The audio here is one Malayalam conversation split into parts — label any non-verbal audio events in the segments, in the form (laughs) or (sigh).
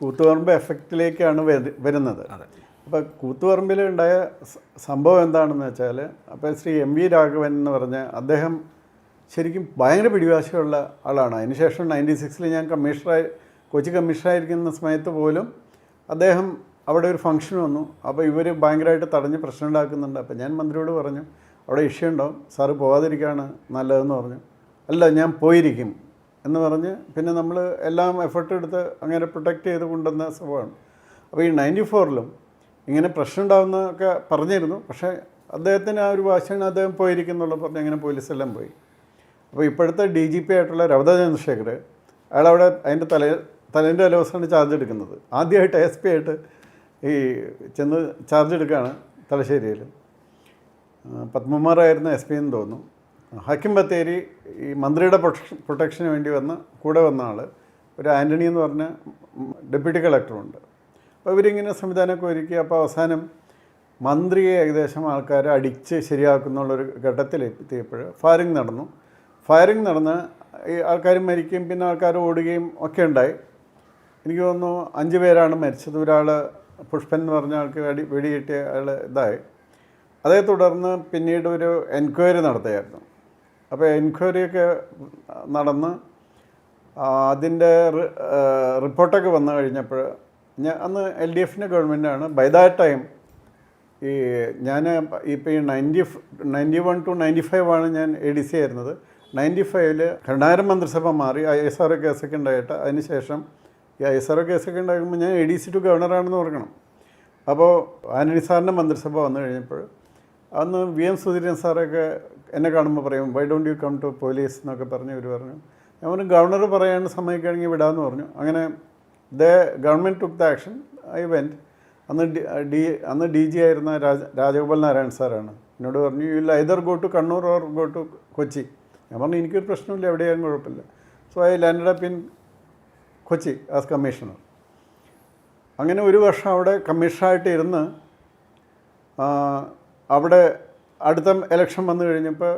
കൂത്തുപറമ്പ് എഫക്റ്റിലേക്കാണ് വരുന്നത്. അപ്പോൾ കൂത്തുപറമ്പിൽ ഉണ്ടായ സംഭവം എന്താണെന്ന് വെച്ചാൽ അപ്പോൾ ശ്രീ എം വി രാഘവൻ എന്ന് പറഞ്ഞ അദ്ദേഹം ശരിക്കും ഭയങ്കര പിടിവാശിയുള്ള ആളാണ്. അതിനുശേഷം നയന്റി സിക്സിൽ ഞാൻ കമ്മീഷണറായി കൊച്ചി കമ്മീഷണറായിരിക്കുന്ന സമയത്ത് പോലും അദ്ദേഹം അവിടെ ഒരു ഫംഗ്ഷൻ വന്നു. അപ്പോൾ ഇവർ ഭയങ്കരമായിട്ട് തടഞ്ഞ് പ്രശ്നം ഉണ്ടാക്കുന്നുണ്ട്. അപ്പോൾ ഞാൻ മന്ത്രിയോട് പറഞ്ഞു അവിടെ ഇഷ്യൂ ഉണ്ടാവും. സാറ് പോകാതിരിക്കുകയാണ് നല്ലതെന്ന് പറഞ്ഞു. അല്ല ഞാൻ പോയിരിക്കും. എന്ന് പറഞ്ഞ് പിന്നെ നമ്മൾ എല്ലാം എഫർട്ട് എടുത്ത് അങ്ങനെ പ്രൊട്ടക്റ്റ് ചെയ്ത് കൊണ്ടുവന്ന സംഭവമാണ്. അപ്പോൾ ഈ നയന്റി ഫോറിലും ഇങ്ങനെ പ്രശ്നം ഉണ്ടാവുന്നൊക്കെ പറഞ്ഞിരുന്നു. പക്ഷേ അദ്ദേഹത്തിന് ആ ഒരു വാശിയാണ് അദ്ദേഹം പോയിരിക്കുന്നുള്ളൂ പറഞ്ഞ് അങ്ങനെ പോലീസെല്ലാം പോയി. അപ്പോൾ ഇപ്പോഴത്തെ ഡി ജി പി ആയിട്ടുള്ള രവത ചന്ദ്രശേഖർ അയാളവിടെ അതിന്റെ തല തലേന്റെ തലേദിവസമാണ് ചാർജ് എടുക്കുന്നത്. ആദ്യമായിട്ട് എസ് പി ആയിട്ട് ഈ ചെന്ന് ചാർജ് എടുക്കുകയാണ് തലശ്ശേരിയിൽ. പത്മകുമാറായിരുന്ന എസ് പി എന്ന് തോന്നുന്നു. ഹക്കിം ബത്തേരി ഈ മന്ത്രിയുടെ പ്രൊട്ടക്ഷന് വേണ്ടി വന്ന് കൂടെ വന്ന ആൾ ഒരു ആന്റണി എന്ന് പറഞ്ഞ ഡെപ്യൂട്ടി കളക്ടറുണ്ട് അപ്പോൾ ഇവരിങ്ങനെ സംവിധാനമൊക്കെ ഒരുക്കി. അപ്പോൾ അവസാനം മന്ത്രിയെ ഏകദേശം ആൾക്കാർ അടിച്ച് ശരിയാക്കുന്നുള്ളൊരു ഘട്ടത്തിലെത്തിയപ്പോൾ ഫയറിങ് നടന്നു. ഫയറിങ് നടന്ന് ഈ ആൾക്കാർ മരിക്കുകയും പിന്നെ ആൾക്കാർ ഓടുകയും ഒക്കെ ഉണ്ടായി. എനിക്ക് തോന്നുന്നു അഞ്ച് പേരാണ് മരിച്ചത്. ഒരാൾ പുഷ്പൻ എന്ന് പറഞ്ഞ ആൾക്ക് വെടി വെടിയിട്ട് ആൾ ഇതായി. അതേ തുടർന്ന് പിന്നീട് ഒരു എൻക്വയറി നടത്തുകയായിരുന്നു അപ്പോൾ എൻക്വയറിയൊക്കെ നടന്ന് അതിന്റെ റിപ്പോർട്ടൊക്കെ വന്നു കഴിഞ്ഞപ്പോൾ ഞാൻ അന്ന് എൽ ഡി എഫിന്റെ ഗവൺമെന്റാണ് ബൈ ദാറ്റ് ടൈം ഈ ഞാൻ ഇപ്പോൾ ഈ ninety ninety one two ninety five ആണ് ഞാൻ എ ഡി സി ആയിരുന്നത്. നയന്റി ഫൈവിൽ രണ്ടായിരം മന്ത്രിസഭ മാറി ഐ എസ് ആർ ഒ കേസൊക്കെ ഉണ്ടായിട്ട് അതിന് ശേഷം ഈ ഐ എസ് ആർ ഒ കേസൊക്കെ ഉണ്ടാകുമ്പോൾ ഞാൻ എ ഡി സി ടു ഗവർണറാണെന്ന് ഓർക്കണം. അപ്പോൾ ആന്റണി സാറിന്റെ മന്ത്രിസഭ വന്നു കഴിഞ്ഞപ്പോൾ അന്ന് വി എം സുധീരൻ സാറൊക്കെ എന്നെ കാണുമ്പോൾ പറയും why don't you come to police എന്നൊക്കെ പറഞ്ഞ് ഇവർ പറഞ്ഞു. ഞാൻ പറഞ്ഞു ഗവർണർ പറയാൻ സമ്മതിക്കുകയാണെങ്കിൽ വിടാമെന്ന് പറഞ്ഞു. അങ്ങനെ the government took the action I went അന്ന് ഡി അന്ന് ഡി ജി ആയിരുന്ന രാജ രാജഗോപാൽ നാരായൺ സാറാണ്. എന്നോട് പറഞ്ഞു you will either go to Kannur or go to Kochi ഞാൻ പറഞ്ഞു എനിക്കൊരു പ്രശ്നമില്ല എവിടെയാലും കുഴപ്പമില്ല. So I land up in Kochi as commissioner അങ്ങനെ ഒരു വർഷം അവിടെ കമ്മീഷണറായിട്ട് ഇരുന്ന് അവിടെ അടുത്ത ഇലക്ഷൻ വന്നു കഴിഞ്ഞപ്പോൾ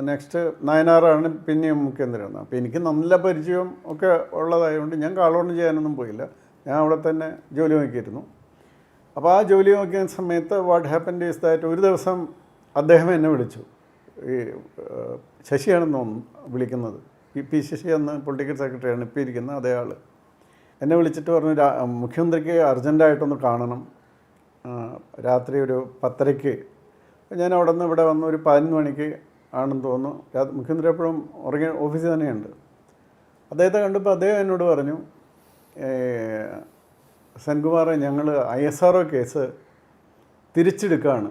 നെക്സ്റ്റ് നയനാറാണ് പിന്നെയും മുഖ്യമന്ത്രിയാണ് അപ്പോൾ എനിക്ക് നല്ല പരിചയം ഒക്കെ ഉള്ളതായതുകൊണ്ട് ഞാൻ കാളോണ്ട് ചെയ്യാനൊന്നും പോയില്ല. ഞാൻ അവിടെ തന്നെ ജോലി നോക്കിയിരുന്നു. അപ്പോൾ ആ ജോലി നോക്കിയ സമയത്ത് വാട്ട് ഹാപ്പൻ ഈസ് ദാറ്റ് ഒരു ദിവസം അദ്ദേഹം എന്നെ വിളിച്ചു. ഈ ശശിയാണെന്ന് തോന്നുന്നു വിളിക്കുന്നത്. പി പി ശശി എന്ന പൊളിറ്റിക്കൽ സെക്രട്ടറിയാണ് ഇപ്പോൾ ഇരിക്കുന്ന അതേ ആൾ എന്നെ വിളിച്ചിട്ട് പറഞ്ഞു "രാ- മുഖ്യമന്ത്രിക്ക് അർജന്റായിട്ടൊന്ന് കാണണം. രാത്രി ഒരു പത്തരയ്ക്ക് ഞാൻ അവിടെ നിന്ന് ഇവിടെ വന്ന് ഒരു പതിനൊന്ന് മണിക്ക് ആണെന്ന് തോന്നുന്നു. മുഖ്യമന്ത്രി എപ്പോഴും ഉറങ്ങിയ ഓഫീസിൽ തന്നെയുണ്ട്. അദ്ദേഹത്തെ കണ്ടപ്പോൾ അദ്ദേഹം എന്നോട് പറഞ്ഞു സെൻകുമാറെ ഞങ്ങൾ I S R O case തിരിച്ചെടുക്കുകയാണ്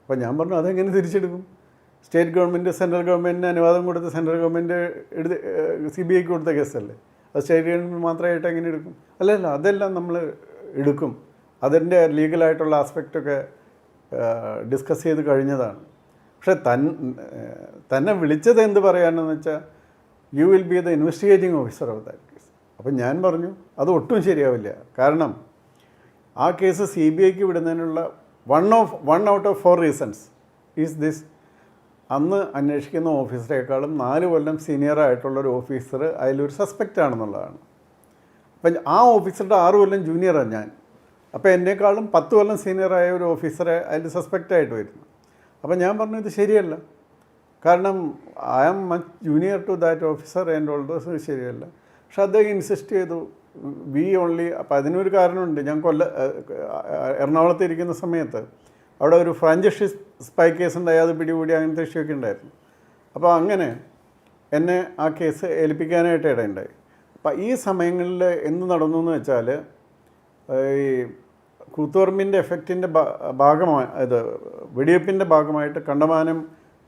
അപ്പോൾ ഞാൻ പറഞ്ഞു അതെങ്ങനെ തിരിച്ചെടുക്കും? സ്റ്റേറ്റ് ഗവൺമെന്റ് സെൻട്രൽ ഗവൺമെന്റിന് അനുവാദം കൊടുത്ത് central government C C B ഐക്ക് കൊടുത്ത കേസല്ലേ? അത് സ്റ്റേറ്റ് ഗവൺമെന്റ് മാത്രമായിട്ട് എങ്ങനെ എടുക്കും? അല്ലല്ല അതെല്ലാം നമ്മൾ എടുക്കും. അതിന്റെ ലീഗലായിട്ടുള്ള ആസ്പെക്റ്റൊക്കെ ഡിസ്കസ് ചെയ്ത് കഴിഞ്ഞതാണ്. പക്ഷേ തൻ തന്നെ വിളിച്ചത് എന്ത് പറയാനെന്ന് വെച്ചാൽ you will be the investigating officer of that case അപ്പം ഞാൻ പറഞ്ഞു അത് ഒട്ടും ശരിയാവില്ല. കാരണം ആ കേസ് സി ബി ഐക്ക് വിടുന്നതിനുള്ള one of one out of four reasons is this അന്ന് അന്വേഷിക്കുന്ന ഓഫീസറേക്കാളും നാല് കൊല്ലം സീനിയർ ആയിട്ടുള്ള ഒരു ഓഫീസർ അതിലൊരു സസ്പെക്റ്റ് ആണെന്നുള്ളതാണ്. അപ്പം ആ ഓഫീസറുടെ ആറ് കൊല്ലം ജൂനിയറാണ് ഞാൻ. അപ്പോൾ എന്നെക്കാളും പത്ത് കൊല്ലം സീനിയറായ ഒരു ഓഫീസറെ അതിൽ സസ്പെക്റ്റ് ആയിട്ട് വരുന്നു. അപ്പം ഞാൻ പറഞ്ഞു ഇത് ശരിയല്ല. കാരണം I am much junior to that officer and all those ശരിയല്ല. പക്ഷെ അദ്ദേഹം ഇൻസിസ്റ്റ് ചെയ്തു വി ഓൺലി അപ്പം അതിനൊരു കാരണമുണ്ട്. ഞാൻ കൊല്ല എറണാകുളത്ത് ഇരിക്കുന്ന സമയത്ത് അവിടെ ഒരു ഫ്രാഞ്ചൈസി സ്പൈ കേസ് ഉണ്ടായി. അത് പിടികൂടി അങ്ങനത്തെ ഇഷ്യൂ ഒക്കെ ഉണ്ടായിരുന്നു. അപ്പോൾ അങ്ങനെ എന്നെ ആ കേസ് ഏൽപ്പിക്കാനായിട്ട് ഇടയുണ്ടായി. അപ്പം ഈ സമയങ്ങളിൽ എന്ത് നടന്നു എന്ന് വെച്ചാൽ ഈ കൂത്തുപറമ്പിന്റെ എഫക്റ്റിന്റെ ഭാഗമായി ഇത് വെടിവെപ്പിന്റെ ഭാഗമായിട്ട് കണ്ടമാനം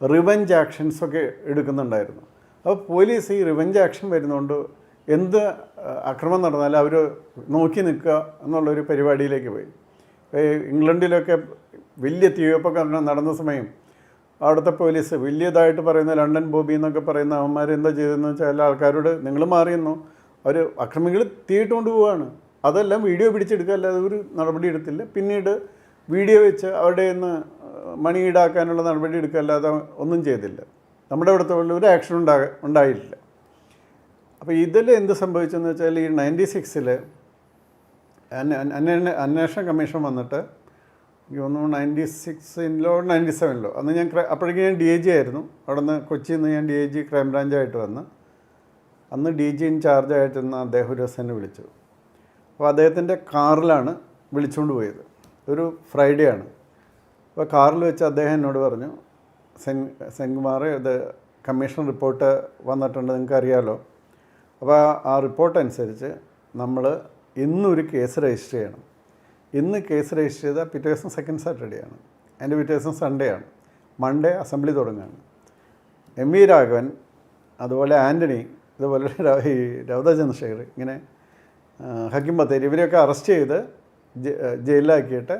റിവഞ്ച് ആക്ഷൻസൊക്കെ എടുക്കുന്നുണ്ടായിരുന്നു. അപ്പോൾ പോലീസ് ഈ റിവഞ്ച് ആക്ഷൻ വരുന്നതുകൊണ്ട് എന്ത് അക്രമം നടന്നാലും അവർ നോക്കി നിൽക്കുക എന്നുള്ളൊരു പരിപാടിയിലേക്ക് പോയി. ഇംഗ്ലണ്ടിലൊക്കെ വലിയ തീവെപ്പൊക്കെ നടന്ന സമയം അവിടുത്തെ പോലീസ് വലിയതായിട്ട് പറയുന്ന ലണ്ടൻ ബോബി എന്നൊക്കെ പറയുന്ന അവന്മാരെന്താ ചെയ്തതെന്ന് വെച്ചാൽ ആൾക്കാരോട് നിങ്ങൾ മാറിയെന്നോ? അവർ അക്രമികൾ തീയിട്ടുകൊണ്ട് പോവുകയാണ് അതെല്ലാം വീഡിയോ പിടിച്ചെടുക്കുക അല്ലാതെ ഒരു നടപടി എടുത്തില്ല. പിന്നീട് വീഡിയോ വെച്ച് അവിടെ നിന്ന് മണി ഈടാക്കാനുള്ള നടപടി എടുക്കുക അല്ലാതെ ഒന്നും ചെയ്തില്ല. നമ്മുടെ ഇവിടുത്തെ ഒരു ആക്ഷൻ ഉണ്ടാക ഉണ്ടായില്ല. അപ്പോൾ ഇതിൽ എന്ത് സംഭവിച്ചെന്ന് വെച്ചാൽ ഈ നയന്റി സിക്സിൽ അന്വേഷണ അന്വേ- അന്വേഷണ കമ്മീഷൻ വന്നിട്ട് എനിക്ക് തോന്നുന്നു നയന്റി സിക്സിലോ നയന്റി സെവനിലോ അന്ന് ഞാൻ അപ്പോഴേക്കും ഞാൻ ഡി ഐ ജി ആയിരുന്നു. അവിടെ നിന്ന് കൊച്ചിയിൽ നിന്ന് ഞാൻ ഡി ഐ ജി ക്രൈംബ്രാഞ്ചായിട്ട് വന്ന് അന്ന് ഡി ജി ഇൻചാർജായിട്ടിരുന്ന അദ്ദേഹം ഒരു എന്നെ വിളിച്ചു. അപ്പോൾ അദ്ദേഹത്തിന്റെ കാറിലാണ് വിളിച്ചുകൊണ്ട് പോയത്. ഒരു ഫ്രൈഡേ ആണ്. അപ്പോൾ കാറിൽ വെച്ച് അദ്ദേഹം എന്നോട് പറഞ്ഞു സെൻ സെൻകുമാർ ഇത് കമ്മീഷൻ റിപ്പോർട്ട് വന്നിട്ടുണ്ട് നിങ്ങൾക്ക് അറിയാമല്ലോ അപ്പോൾ ആ റിപ്പോർട്ട് അനുസരിച്ച് നമ്മൾ ഇന്നൊരു കേസ് രജിസ്റ്റർ ചെയ്യണം. ഇന്ന് കേസ് രജിസ്റ്റർ ചെയ്താൽ പിറ്റേ ദിവസം സെക്കൻഡ് സാറ്റർഡേ ആണ്. അതിന്റെ പിറ്റേ ദിവസം സൺഡേ ആണ്. മൺഡേ അസംബ്ലി തുടങ്ങുകയാണ്. എം വി രാഘവൻ അതുപോലെ ആന്റണി അതുപോലെ (laughs) ഈ രവത ചന്ദ്രശേഖർ ഇങ്ങനെ ഹക്കിം ബത്തേരി ഇവരെയൊക്കെ അറസ്റ്റ് ചെയ്ത് ജയിലിലാക്കിയിട്ട്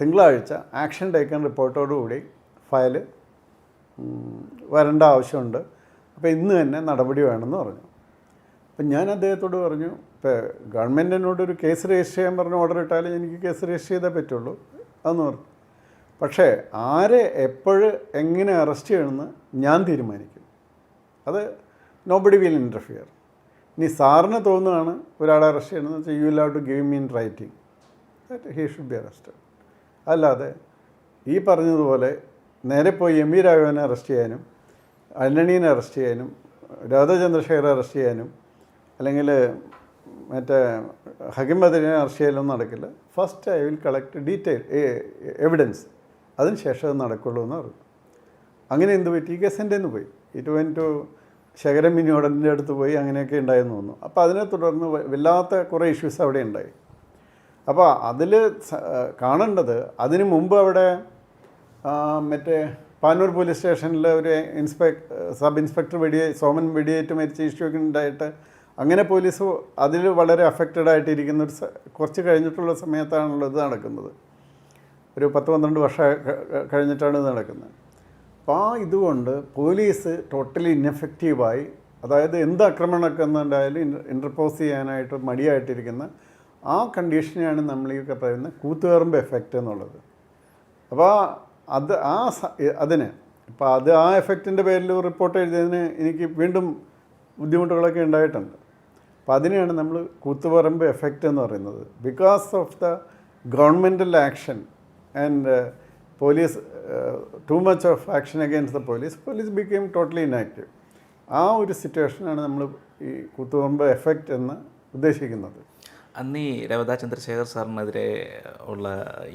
തിങ്കളാഴ്ച ആക്ഷൻ ടേക്കൺ റിപ്പോർട്ടോടുകൂടി ഫയൽ വരേണ്ട ആവശ്യമുണ്ട്. അപ്പോൾ ഇന്ന് തന്നെ നടപടി വേണമെന്ന് പറഞ്ഞു. അപ്പം ഞാൻ അദ്ദേഹത്തോട് പറഞ്ഞു ഇപ്പോൾ ഗവൺമെന്റ് എന്നോട് ഒരു കേസ് രജിസ്റ്റർ ചെയ്യാൻ പറഞ്ഞ് ഓർഡർ ഇട്ടാലേ എനിക്ക് കേസ് രജിസ്റ്റർ ചെയ്തേ പറ്റുള്ളൂ അതെന്ന് പറഞ്ഞു. പക്ഷേ ആരെ എപ്പോഴ് എങ്ങനെ അറസ്റ്റ് ചെയ്യണമെന്ന് ഞാൻ തീരുമാനിക്കും. അത് നോബഡി വിൽ ഇന്റർഫിയർ ഇനി സാറിന് തോന്നുകയാണ് ഒരാളെ അറസ്റ്റ് ചെയ്യണമെന്ന് വെച്ചാൽ you love to give mean writing that he should be arrested അല്ലാതെ ഈ പറഞ്ഞതുപോലെ നേരെ പോയി എം വി രാഘവനെ അറസ്റ്റ് ചെയ്യാനും അന്നണീനെ അറസ്റ്റ് ചെയ്യാനും രാധാ ചന്ദ്രശേഖരെ അറസ്റ്റ് ചെയ്യാനും അല്ലെങ്കിൽ മറ്റേ ഹക്കിം ബദരിനെ അറസ്റ്റ് ചെയ്യലൊന്നും നടക്കില്ല. First I will collect detail evidence അതിന് ശേഷം അത് നടക്കുള്ളൂ എന്ന് പറഞ്ഞു. അങ്ങനെ എന്ത് പറ്റി? ഈ എന്റെ പോയി. ഇറ്റ് വെൻ ടു ശകരം മിനിയോടന്റെ അടുത്ത് പോയി അങ്ങനെയൊക്കെ ഉണ്ടായെന്ന് തോന്നുന്നു. അപ്പോൾ അതിനെ തുടർന്ന് വല്ലാത്ത കുറേ ഇഷ്യൂസ് അവിടെ ഉണ്ടായി. അപ്പോൾ അതിൽ കാണേണ്ടത് അതിന് മുമ്പ് അവിടെ മറ്റേ പാനൂർ പോലീസ് സ്റ്റേഷനിൽ ഒരു ഇൻസ്പെക് സബ് ഇൻസ്പെക്ടർ വെടിയെ സോമൻ വെടിയേറ്റ് മരിച്ച ഇഷ്യൂ ഒക്കെ ഉണ്ടായിട്ട് അങ്ങനെ പോലീസ് അതിൽ വളരെ അഫക്റ്റഡ് ആയിട്ടിരിക്കുന്ന ഒരു കുറച്ച് കഴിഞ്ഞിട്ടുള്ള സമയത്താണല്ലോ ഇത് നടക്കുന്നത്. ഒരു പത്ത് പന്ത്രണ്ട് വർഷം കഴിഞ്ഞിട്ടാണ് ഇത് നടക്കുന്നത്. അപ്പോൾ ആ ഇതുകൊണ്ട് പോലീസ് ടോട്ടലി ഇൻഎഫക്റ്റീവായി അതായത് എന്ത് ആക്രമണമൊക്കെ എന്നുണ്ടായാലും ഇന്റർപോസ് ചെയ്യാനായിട്ട് മടിയായിട്ടിരിക്കുന്ന ആ കണ്ടീഷനെയാണ് നമ്മൾ ഈ പറയുന്ന കൂത്തുകയറുമ്പ് എഫക്റ്റ് എന്നുള്ളത്. അപ്പോൾ അത് ആ അതിന് ഇപ്പോൾ അത് ആ എഫക്റ്റിന്റെ പേരിൽ റിപ്പോർട്ട് എഴുതിയതിന് എനിക്ക് വീണ്ടും ബുദ്ധിമുട്ടുകളൊക്കെ ഉണ്ടായിട്ടുണ്ട്. അപ്പോൾ അതിനെയാണ് നമ്മൾ കൂത്തുപറമ്പ് എഫക്റ്റ് എന്ന് പറയുന്നത്. Because of the governmental action and police too much of action against the police police became totally inactive ആ ഒരു സിറ്റുവേഷനാണ് നമ്മൾ ഈ കൂത്തുപറമ്പ് എഫക്റ്റ് എന്ന് ഉദ്ദേശിക്കുന്നത്. അന്ന് ഈ രവതാ ചന്ദ്രശേഖർ സാറിനെതിരെ ഉള്ള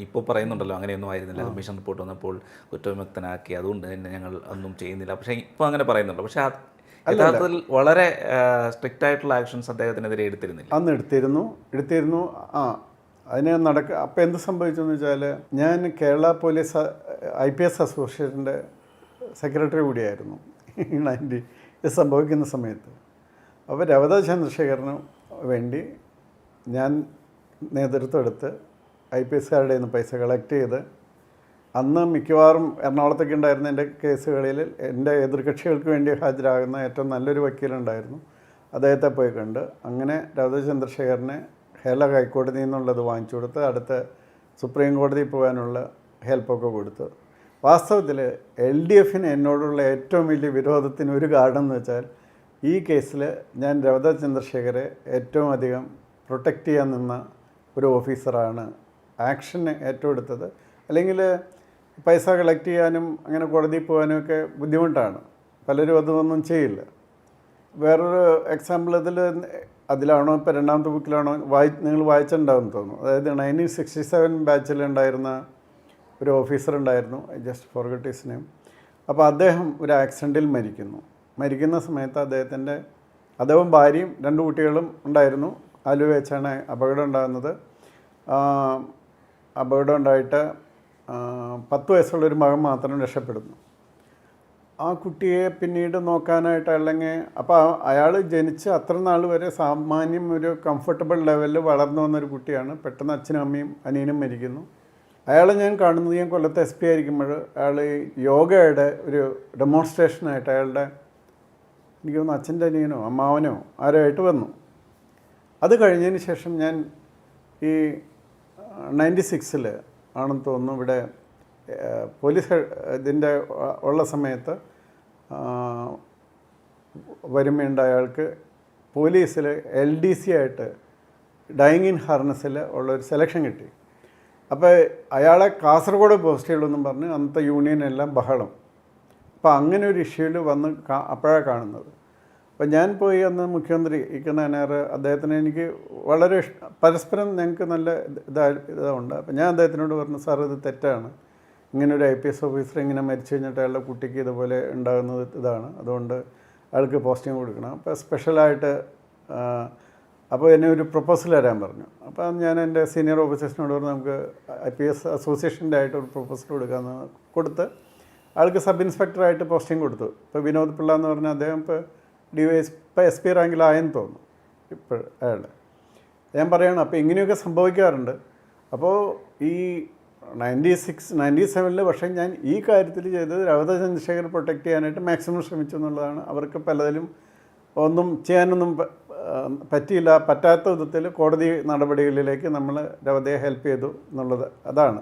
ഇപ്പോൾ പറയുന്നുണ്ടല്ലോ അങ്ങനെയൊന്നും ആയിരുന്നില്ല. കമ്മീഷൻ റിപ്പോർട്ട് വന്നപ്പോൾ കുറ്റവിമുക്തനാക്കി അതുകൊണ്ട് തന്നെ ഞങ്ങൾ ഒന്നും ചെയ്യുന്നില്ല. പക്ഷേ ഇപ്പോൾ അങ്ങനെ പറയുന്നുണ്ട്. പക്ഷേ യഥാർത്ഥത്തിൽ വളരെ സ്ട്രിക്റ്റ് ആയിട്ടുള്ള ആക്ഷൻസ് അദ്ദേഹത്തിനെതിരെ എടുത്തിരുന്നില്ല. അന്ന് എടുത്തിരുന്നു. എടുത്തിരുന്നു. ആ അതിന് നടക്ക അപ്പോൾ എന്ത് സംഭവിച്ചെന്ന് വെച്ചാൽ ഞാൻ Kerala police I P S അസോസിയേഷന്റെ സെക്രട്ടറി കൂടിയായിരുന്നു നയന്റി ഇത് സംഭവിക്കുന്ന സമയത്ത്. അപ്പോൾ രവത ചന്ദ്രശേഖരന് വേണ്ടി ഞാൻ നേതൃത്വം എടുത്ത് ഐ പി എസ്സുകാരുടെ നിന്ന് പൈസ കളക്ട് ചെയ്ത് അന്ന് മിക്കവാറും എറണാകുളത്തൊക്കെ ഉണ്ടായിരുന്ന എന്റെ കേസുകളിൽ എന്റെ എതിർകക്ഷികൾക്ക് വേണ്ടി ഹാജരാകുന്ന ഏറ്റവും നല്ലൊരു വക്കീലുണ്ടായിരുന്നു. അദ്ദേഹത്തെ പോയി കണ്ട് അങ്ങനെ രവത ചന്ദ്രശേഖരനെ കേരള ഹൈക്കോടതിയിൽ നിന്നുള്ളത് വാങ്ങിച്ചു കൊടുത്ത് അടുത്ത സുപ്രീം കോടതിയിൽ പോകാനുള്ള ഹെൽപ്പൊക്കെ കൊടുത്തു. വാസ്തവത്തിൽ എൽ ഡി എഫിന് എന്നോടുള്ള ഏറ്റവും വലിയ വിരോധത്തിന് ഒരു കാരണം എന്ന് വെച്ചാൽ ഈ കേസിൽ ഞാൻ രവത ചന്ദ്രശേഖരെ ഏറ്റവും അധികം പ്രൊട്ടക്റ്റ് ചെയ്യാൻ നിന്ന ഒരു ഓഫീസറാണ്. ആക്ഷന് ഏറ്റവും എടുത്തത് അല്ലെങ്കിൽ പൈസ കളക്ട് ചെയ്യാനും അങ്ങനെ കോടതിയിൽ പോകാനും ഒക്കെ ബുദ്ധിമുട്ടാണ്. പലരും അതൊന്നും ചെയ്യില്ല. വേറൊരു എക്സാമ്പിൾ ഇതിൽ അതിലാണോ ഇപ്പോൾ രണ്ടാമത്തെ ബുക്കിലാണോ വായി നിങ്ങൾ വായിച്ചിട്ടുണ്ടാവും തോന്നുന്നു. അതായത് നയന്റീൻ സിക്സ്റ്റി സെവൻ ബാച്ചിലുണ്ടായിരുന്ന ഒരു ഓഫീസർ ഉണ്ടായിരുന്നു. I just forgot his name അപ്പോൾ അദ്ദേഹം ഒരു ആക്സിഡന്റിൽ മരിക്കുന്നു. മരിക്കുന്ന സമയത്ത് അദ്ദേഹത്തിന്റെ അദ്ദേഹം ഭാര്യയും രണ്ട് കുട്ടികളും ഉണ്ടായിരുന്നു. ആലുവ വെച്ചാണ് അപകടം ഉണ്ടാകുന്നത്. അപകടം ഉണ്ടായിട്ട് പത്ത് വയസ്സുള്ള ഒരു മകൻ മാത്രം രക്ഷപ്പെടുന്നു. ആ കുട്ടിയെ പിന്നീട് നോക്കാനായിട്ട് അല്ലെങ്കിൽ അപ്പോൾ അയാൾ ജനിച്ച് അത്ര നാൾ വരെ സാമാന്യം ഒരു കംഫർട്ടബിൾ ലെവലിൽ വളർന്നു വന്നൊരു കുട്ടിയാണ്. പെട്ടെന്ന് അച്ഛനും അമ്മയും അനിയനും മരിക്കുന്നു. അയാളെ ഞാൻ കാണുന്നത് ഞാൻ കൊല്ലത്ത് എസ് പി ആയിരിക്കുമ്പോൾ അയാൾ യോഗയുടെ ഒരു ഡെമോൺസ്ട്രേഷനായിട്ട് അയാളുടെ എനിക്ക് തോന്നുന്നു അച്ഛന്റെ അനിയനോ അമ്മാവനോ ആരോ വന്നു. അത് കഴിഞ്ഞതിന് ശേഷം ഞാൻ ഈ നയന്റി സിക്സിൽ ആണെന്ന് തോന്നുന്നു ഇവിടെ പോലീസ് ഇതിന്റെ ഉള്ള സമയത്ത് വരുമ്പോണ്ട് അയാൾക്ക് പോലീസിൽ എൽ ഡി സി ആയിട്ട് ഡൈങ് ഇൻ ഹാർനസിൽ ഉള്ളൊരു സെലക്ഷൻ കിട്ടി. അപ്പോൾ അയാളെ കാസർഗോഡ് പോസ്റ്റ് ചെയ്യുള്ളൂ പറഞ്ഞ് അന്നത്തെ യൂണിയൻ എല്ലാം ബഹളം. അപ്പോൾ അങ്ങനെ ഒരു ഇഷ്യൂവിൽ വന്ന് അപ്പോഴാണ് കാണുന്നത്. അപ്പോൾ ഞാൻ പോയി അന്ന് മുഖ്യമന്ത്രി ഇക്കുന്ന നേരെ നായനാർ അദ്ദേഹത്തിന് എനിക്ക് വളരെ പരസ്പരം ഞങ്ങൾക്ക് നല്ല ഇതാ ഇതുണ്ട്. അപ്പോൾ ഞാൻ അദ്ദേഹത്തിനോട് പറഞ്ഞു സാർ ഇത് തെറ്റാണ്. ഇങ്ങനെ ഒരു ഐ പി എസ് ഓഫീസർ ഇങ്ങനെ മരിച്ചു കഴിഞ്ഞിട്ട് അയാളുടെ കുട്ടിക്ക് ഇതുപോലെ ഉണ്ടാകുന്നത് ഇതാണ്. അതുകൊണ്ട് അയാൾക്ക് പോസ്റ്റിംഗ് കൊടുക്കണം. അപ്പോൾ സ്പെഷ്യലായിട്ട് അപ്പോൾ എന്നെ ഒരു പ്രപ്പോസൽ തരാൻ പറഞ്ഞു. അപ്പോൾ ഞാൻ എന്റെ സീനിയർ ഓഫീസേഴ്സിനോട് പറഞ്ഞു നമുക്ക് ഐ പി എസ് അസോസിയേഷന്റെ ആയിട്ട് ഒരു പ്രപ്പോസൽ കൊടുക്കാമെന്ന് കൊടുത്ത് ആൾക്ക് സബ് ഇൻസ്പെക്ടറായിട്ട് പോസ്റ്റിംഗ് കൊടുത്തു. ഇപ്പോൾ വിനോദ് പിള്ള എന്ന് പറഞ്ഞാൽ അദ്ദേഹം ഇപ്പോൾ ഡി വൈ ഇപ്പോൾ എസ് പി റാങ്കിലായെന്ന് തോന്നുന്നു ഇപ്പോൾ അയാൾ ഞാൻ പറയണം അപ്പോൾ ഇങ്ങനെയൊക്കെ സംഭവിക്കാറുണ്ട്. അപ്പോൾ ഈ നയന്റി സിക്സ് നയന്റി സെവനിൽ പക്ഷേ ഞാൻ ഈ കാര്യത്തിൽ ചെയ്തത് രവത ചന്ദ്രശേഖർ പ്രൊട്ടക്റ്റ് ചെയ്യാനായിട്ട് മാക്സിമം ശ്രമിച്ചു എന്നുള്ളതാണ്. അവർക്ക് പലതിലും ഒന്നും ചെയ്യാനൊന്നും പറ്റിയില്ല. പറ്റാത്ത വിധത്തിൽ കോടതി നടപടികളിലേക്ക് നമ്മൾ രവതയെ ഹെൽപ്പ് ചെയ്തു എന്നുള്ളത് അതാണ്.